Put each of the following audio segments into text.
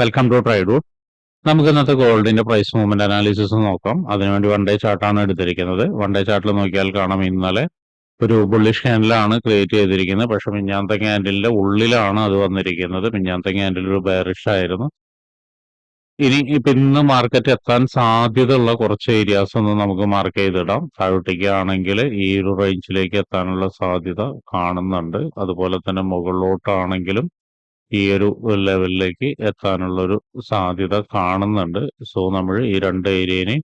Welcome to ട്രൈഡു നമുക്ക് ഇന്നത്തെ ഗോൾഡിന്റെ പ്രൈസ് മൂവ്മെന്റ് അനാലിസിസ് നോക്കാം. അതിനുവേണ്ടി വൺ ഡേ ചാർട്ടാണ് എടുത്തിരിക്കുന്നത്. വൺ ഡേ ചാർട്ടിൽ നോക്കിയാൽ കാണാം ഇന്നലെ ഒരു ബുള്ളിഷ് ക്യാൻഡിലാണ് ക്രിയേറ്റ് ചെയ്തിരിക്കുന്നത്. പക്ഷെ മിഞ്ഞാന്ത ക്യാൻഡിലിന്റെ ഉള്ളിലാണ് അത് വന്നിരിക്കുന്നത്. മിഞ്ഞാന്ത ക്യാൻഡിൽ ഒരു ബെയറിഷ് ആയിരുന്നു. ഇനി ഇപ്പൊ ഇന്ന് മാർക്കറ്റ് എത്താൻ സാധ്യതയുള്ള കുറച്ച് ഏരിയാസ് ഒന്ന് നമുക്ക് മാർക്ക് ചെയ്തിടാം. താഴോട്ടേക്ക് ആണെങ്കിൽ ഈ ഒരു റേഞ്ചിലേക്ക് എത്താനുള്ള സാധ്യത കാണുന്നുണ്ട്. അതുപോലെ തന്നെ മുകളിലോട്ടാണെങ്കിലും ഈ ഒരു ലെവലിലേക്ക് എത്താനുള്ള ഒരു സാധ്യത കാണുന്നുണ്ട്. സോ നമ്മൾ ഈ രണ്ട് ഏരിയനെ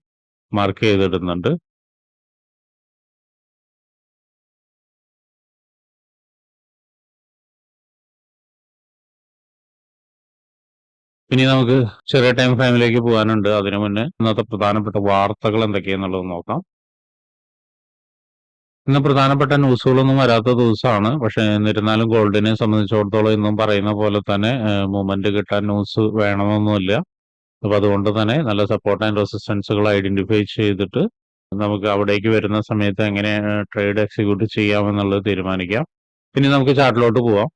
മാർക്ക് ചെയ്തിടുന്നുണ്ട്. ഇനി നമുക്ക് ചെറിയ ടൈം ഫ്രെയിമിലേക്ക് പോകാനുണ്ട്. അതിനു മുന്നേ ഇന്നത്തെ പ്രധാനപ്പെട്ട വാർത്തകൾ എന്തൊക്കെയാന്നുള്ളത് നോക്കാം. ഇന്ന് പ്രധാനപ്പെട്ട ന്യൂസുകളൊന്നും വരാത്ത ദിവസമാണ്. പക്ഷെ എന്നിരുന്നാലും ഗോൾഡിനെ സംബന്ധിച്ചിടത്തോളം ഇന്നും പറയുന്ന പോലെ തന്നെ മൂവ്മെന്റ് കിട്ടാൻ ന്യൂസ് വേണമെന്നൊന്നുമില്ല. അപ്പൊ അതുകൊണ്ട് തന്നെ നല്ല സപ്പോർട്ട് ആൻഡ് റെസിസ്റ്റൻസുകൾ ഐഡന്റിഫൈ ചെയ്തിട്ട് നമുക്ക് അവിടേക്ക് വരുന്ന സമയത്ത് എങ്ങനെ ട്രേഡ് എക്സിക്യൂട്ട് ചെയ്യാമെന്നുള്ളത് തീരുമാനിക്കാം. പിന്നെ നമുക്ക് ചാർട്ടിലോട്ട് പോവാം.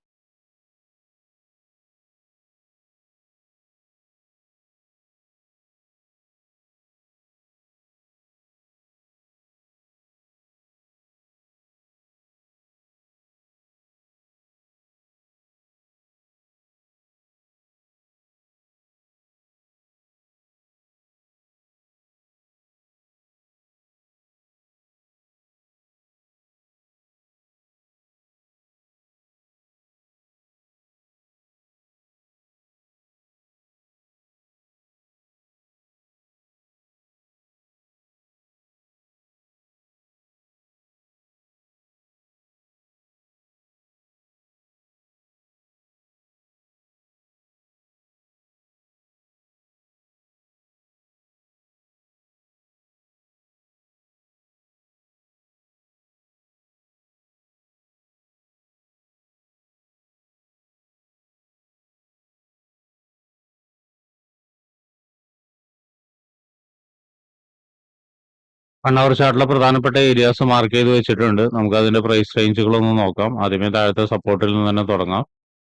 വൺ അവർ ചാർട്ടിലെ പ്രധാനപ്പെട്ട ഏരിയാസ് മാർക്ക് ചെയ്ത് വെച്ചിട്ടുണ്ട്. നമുക്ക് അതിന്റെ പ്രൈസ് റേഞ്ചുകളൊന്ന് നോക്കാം. ആദ്യമേ താഴത്തെ സപ്പോർട്ടിൽ നിന്ന് തന്നെ തുടങ്ങാം.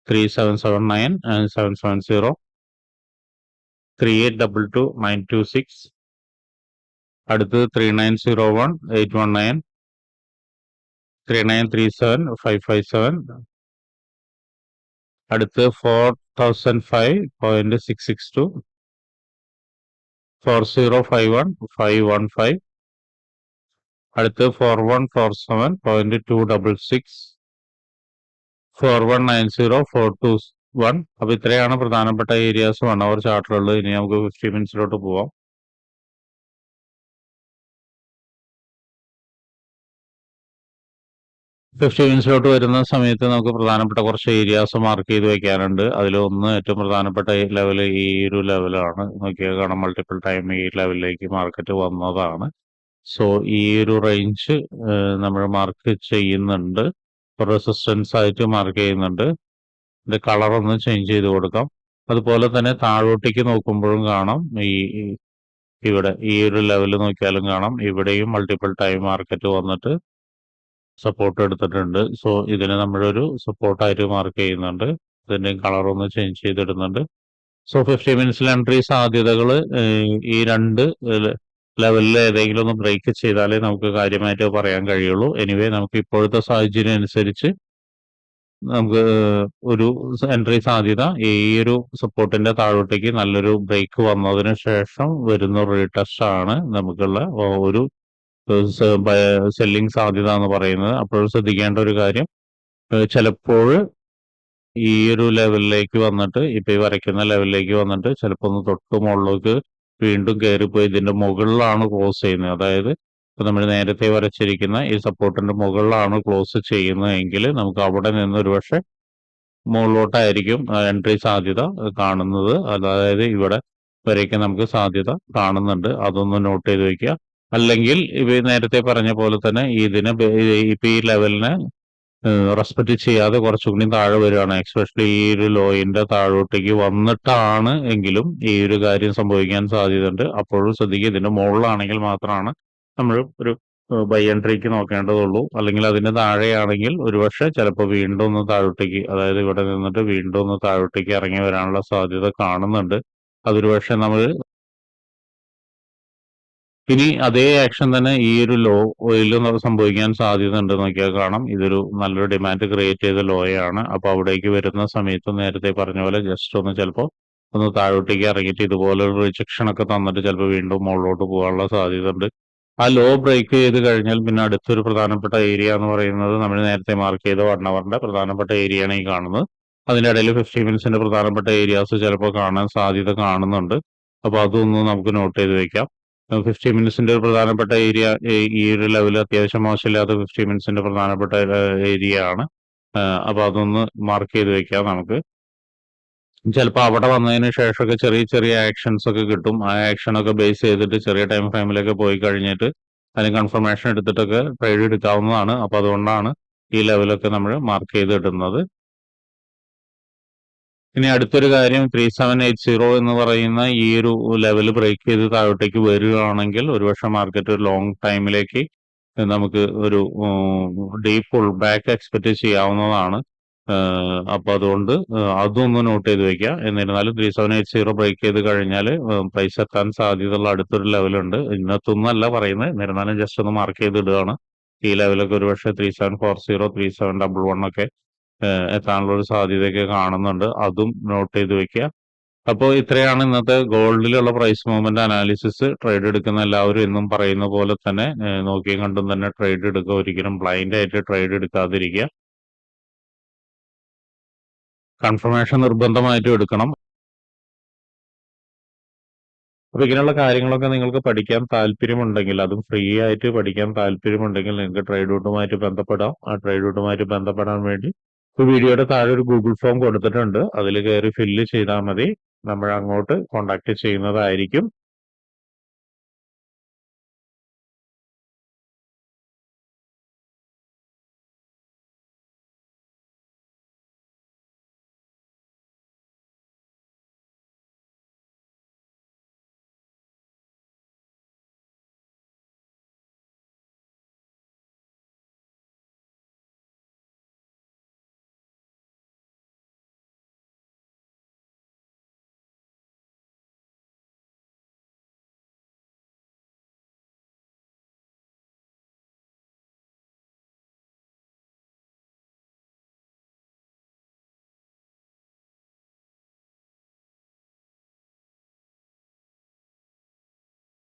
Three seven seven nine seven seven zero three eight double two nine two six അടുത്ത് three nine zero one eight one nine three nine three seven five five seven അടുത്ത് four thousand five point six six two four zero five one five one five അടുത്ത് four one four seven point two double six four one nine zero four two one അപ്പൊ ഇത്രയാണ് പ്രധാനപ്പെട്ട areas one hour ചാർട്ടിലുള്ളത് ഇനി നമുക്ക് fifty മിനിറ്റ്സിലോട്ട് പോവാം. Fifty മിനിറ്റ്സിലോട്ട് വരുന്ന സമയത്ത് നമുക്ക് പ്രധാനപ്പെട്ട കുറച്ച് ഏരിയാസ് മാർക്ക് ചെയ്ത് വെക്കാനുണ്ട്. അതിൽ ഒന്ന് ഏറ്റവും പ്രധാനപ്പെട്ട ലെവൽ ഈ ഒരു ലെവലാണ് നോക്കിയാൽ കാണാം മൾട്ടിപ്പിൾ ടൈം ഈ ലെവലിലേക്ക് മാർക്കറ്റ് വന്നതാണ്. സോ ഈ ഒരു റേഞ്ച് നമ്മൾ മാർക്ക് ചെയ്യുന്നുണ്ട്. റെസിസ്റ്റൻസ് ആയിട്ട് മാർക്ക് ചെയ്യുന്നുണ്ട്. ഇതിന്റെ കളർ ഒന്ന് ചേഞ്ച് ചെയ്ത് കൊടുക്കാം. അതുപോലെ തന്നെ താഴോട്ടേക്ക് നോക്കുമ്പോഴും കാണാം. ഈ ഇവിടെ ഈ ഒരു ലെവൽ നോക്കിയാലും കാണാം. ഇവിടെയും മൾട്ടിപ്പിൾ ടൈം മാർക്കറ്റ് വന്നിട്ട് സപ്പോർട്ട് എടുത്തിട്ടുണ്ട്. സോ ഇതിനെ നമ്മളൊരു സപ്പോർട്ടായിട്ട് മാർക്ക് ചെയ്യുന്നുണ്ട്. ഇതിന്റെ കളർ ഒന്ന് ചേഞ്ച് ചെയ്തിടുന്നുണ്ട്. സോ ഫിഫ്റ്റി മിനിറ്റ്സിൽ എൻട്രി സാധ്യതകൾ ഈ രണ്ട് ലെവലിൽ ഏതെങ്കിലും ഒന്ന് ബ്രേക്ക് ചെയ്താലേ നമുക്ക് കാര്യമായിട്ട് പറയാൻ കഴിയുള്ളൂ. എനിവേ നമുക്ക് ഇപ്പോഴത്തെ സാഹചര്യം അനുസരിച്ച് നമുക്ക് ഒരു എൻട്രി സാധ്യത ഈ ഒരു സപ്പോർട്ടിന്റെ താഴോട്ടേക്ക് നല്ലൊരു ബ്രേക്ക് വന്നതിന് ശേഷം വരുന്ന റീടെസ്റ്റ് ആണ് നമുക്കുള്ള ഒരു സെല്ലിംഗ് സാധ്യത എന്ന് പറയുന്നത്. അപ്പോൾ ശ്രദ്ധിക്കേണ്ട ഒരു കാര്യം ചിലപ്പോൾ ഈ ഒരു ലെവലിലേക്ക് വന്നിട്ട് ഇപ്പൊ ഈ വരയ്ക്കുന്ന ലെവലിലേക്ക് വന്നിട്ട് ചിലപ്പോൾ ഒന്ന് തൊട്ട് മുകളിലേക്ക് വീണ്ടും കയറിപ്പോയി ഇതിന്റെ മുകളിലാണ് ക്ലോസ് ചെയ്യുന്നത്. അതായത് ഇപ്പൊ നമ്മൾ നേരത്തെ വരച്ചിരിക്കുന്ന ഈ സപ്പോർട്ടിന്റെ മുകളിലാണ് ക്ലോസ് ചെയ്യുന്നതെങ്കിൽ നമുക്ക് അവിടെ നിന്ന് ഒരുപക്ഷെ മുകളിലോട്ടായിരിക്കും എൻട്രി സാധ്യത കാണുന്നത്. അതായത് ഇവിടെ വരയ്ക്ക് നമുക്ക് സാധ്യത കാണുന്നുണ്ട്. അതൊന്ന് നോട്ട് ചെയ്ത് വെക്കുക. അല്ലെങ്കിൽ ഇവ നേരത്തെ പറഞ്ഞ പോലെ തന്നെ ഇതിന് ഇപ്പൊ ഈ ലെവലിനെ റെസ്പെക്ട് ചെയ്യാതെ കുറച്ചുകൂടി താഴെ വരികയാണ്. എക്സ്പെഷ്യലി ഈ ഒരു ലോയിന്റെ താഴോട്ടേക്ക് വന്നിട്ടാണ് എങ്കിലും ഈ ഒരു കാര്യം സംഭവിക്കാൻ സാധ്യതയുണ്ട്. അപ്പോഴും ശ്രദ്ധിക്കുക ഇതിന്റെ മുകളിലാണെങ്കിൽ മാത്രമാണ് നമ്മൾ ഒരു ബൈ എൻട്രിക്ക് നോക്കേണ്ടതുള്ളൂ. അല്ലെങ്കിൽ അതിന് താഴെയാണെങ്കിൽ ഒരുപക്ഷെ ചിലപ്പോൾ വീണ്ടും ഒന്ന് താഴോട്ടേക്ക് അതായത് ഇവിടെ നിന്നിട്ട് വീണ്ടും ഒന്ന് താഴോട്ടേക്ക് ഇറങ്ങി വരാനുള്ള സാധ്യത കാണുന്നുണ്ട്. അതൊരു പക്ഷെ നമ്മൾ ഇനി അതേ ആക്ഷൻ തന്നെ ഈ ഒരു ലോ ഓയിലും സംഭവിക്കാൻ സാധ്യത ഉണ്ട് നോക്കിയാൽ കാണാം. ഇതൊരു നല്ലൊരു ഡിമാൻഡ് ക്രിയേറ്റ് ചെയ്ത ലോയാണ് അപ്പൊ അവിടേക്ക് വരുന്ന സമയത്ത് നേരത്തെ പറഞ്ഞ പോലെ ജസ്റ്റ് ഒന്ന് ചിലപ്പോൾ ഒന്ന് താഴോട്ടേക്ക് ഇറങ്ങിയിട്ട് ഇതുപോലെ ഒരു റിജക്ഷൻ ഒക്കെ തന്നിട്ട് ചിലപ്പോൾ വീണ്ടും മുകളിലോട്ട് പോകാനുള്ള സാധ്യത ഉണ്ട് ആ ലോ ബ്രേക്ക് ചെയ്ത് കഴിഞ്ഞാൽ പിന്നെ അടുത്തൊരു പ്രധാനപ്പെട്ട ഏരിയ എന്ന് പറയുന്നത് നമ്മൾ നേരത്തെ മാർക്ക് ചെയ്ത വൺ അവറിന്റെ പ്രധാനപ്പെട്ട ഏരിയയാണ് ഈ കാണുന്നത്. അതിന്റെ ഇടയിൽ ഫിഫ്റ്റി മിനിറ്റ്സിന്റെ പ്രധാനപ്പെട്ട ഏരിയാസ് ചിലപ്പോൾ കാണാൻ സാധ്യത കാണുന്നുണ്ട്. അപ്പൊ അതൊന്ന് നമുക്ക് നോട്ട് ചെയ്ത് വെക്കാം. ഫിഫ്റ്റി മിനിറ്റ്സിന്റെ ഒരു പ്രധാനപ്പെട്ട ഏരിയ ഈ ഒരു ലെവൽ അത്യാവശ്യം മോശമില്ലാത്ത ഫിഫ്റ്റി മിനിറ്റ്സിന്റെ പ്രധാനപ്പെട്ട ഏരിയ ആണ്. അപ്പൊ അതൊന്ന് മാർക്ക് ചെയ്ത് വെക്കാം നമുക്ക്. ചിലപ്പോൾ അവിടെ വന്നതിന് ശേഷമൊക്കെ ചെറിയ ചെറിയ ആക്ഷൻസ് ഒക്കെ കിട്ടും. ആ ആക്ഷൻ ഒക്കെ ബേസ് ചെയ്തിട്ട് ചെറിയ ടൈം ഫ്രെയിമിലൊക്കെ പോയി കഴിഞ്ഞിട്ട് അതിന് കൺഫർമേഷൻ എടുത്തിട്ടൊക്കെ ട്രേഡ് എടുക്കാവുന്നതാണ്. അപ്പൊ അതുകൊണ്ടാണ് ഈ ലെവലൊക്കെ നമ്മൾ മാർക്ക് ചെയ്ത് ഇടുന്നത്. ഇനി അടുത്തൊരു കാര്യം ത്രീ സെവൻ എയ്റ്റ് സീറോ എന്ന് പറയുന്ന ഈ ഒരു ലെവൽ ബ്രേക്ക് ചെയ്ത് താഴോട്ടേക്ക് വരികയാണെങ്കിൽ ഒരുപക്ഷെ മാർക്കറ്റ് ഒരു ലോങ് ടൈമിലേക്ക് നമുക്ക് ഒരു ഡീപ്പ് ഫുൾ ബാക്ക് എക്സ്പെക്ട് ചെയ്യാവുന്നതാണ്. അപ്പൊ അതുകൊണ്ട് അതൊന്ന് നോട്ട് ചെയ്ത് വെക്കുക എന്നിരുന്നാലും three seven eight zero break ചെയ്ത് കഴിഞ്ഞാൽ പ്രൈസ് എത്താൻ സാധ്യതയുള്ള അടുത്തൊരു ലെവലുണ്ട് ഇന്നത്തൊന്നല്ല പറയുന്നത്. എന്നിരുന്നാലും ജസ്റ്റ് ഒന്ന് മാർക്ക് ചെയ്ത് ഇടുകയാണ്. ഈ ലെവലൊക്കെ ഒരു പക്ഷേ three seven four zero three seven double one ഒക്കെ എത്താനുള്ള ഒരു സാധ്യതയൊക്കെ കാണുന്നുണ്ട്. അതും നോട്ട് ചെയ്ത് വെക്കുക. അപ്പോൾ ഇത്രയാണ് ഇന്നത്തെ ഗോൾഡിലുള്ള പ്രൈസ് മൂവ്മെന്റ് അനാലിസിസ് ട്രേഡ് എടുക്കുന്ന എല്ലാവരും എന്നും പറയുന്ന പോലെ തന്നെ നോക്കിയും കണ്ടും തന്നെ ട്രേഡ് എടുക്കുക. ഒരിക്കലും ബ്ലൈൻഡ് ആയിട്ട് ട്രേഡ് എടുക്കാതിരിക്കുക. കൺഫർമേഷൻ നിർബന്ധമായിട്ടും എടുക്കണം. അപ്പൊ ഇങ്ങനെയുള്ള കാര്യങ്ങളൊക്കെ നിങ്ങൾക്ക് പഠിക്കാൻ താല്പര്യമുണ്ടെങ്കിൽ അതും ഫ്രീ ആയിട്ട് പഠിക്കാൻ താല്പര്യമുണ്ടെങ്കിൽ നിങ്ങൾക്ക് ട്രേഡ് റൂട്ടുമായിട്ട് ബന്ധപ്പെടാം. ആ ട്രേഡ് റൂട്ടുമായിട്ട് ബന്ധപ്പെടാൻ വേണ്ടി വീഡിയോയുടെ താഴെ ഒരു ഗൂഗിൾ ഫോം കൊടുത്തിട്ടുണ്ട്. അതിൽ കയറി ഫില്ല് ചെയ്താൽ മതി. നമ്മൾ അങ്ങോട്ട് കോണ്ടാക്ട് ചെയ്യുന്നതായിരിക്കും.